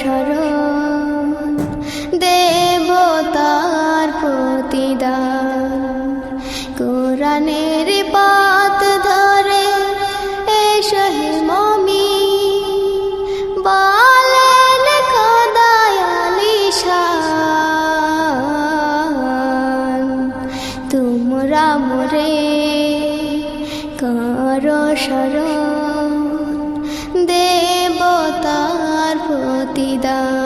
স্মরণ দেবতার প্রতিদান। কোরআনের পাত ধরে এসো হে মমি। বলেন খোদায়ালি শান তোমরা মোরে করো স্মরণ দেবতার প্রতিদা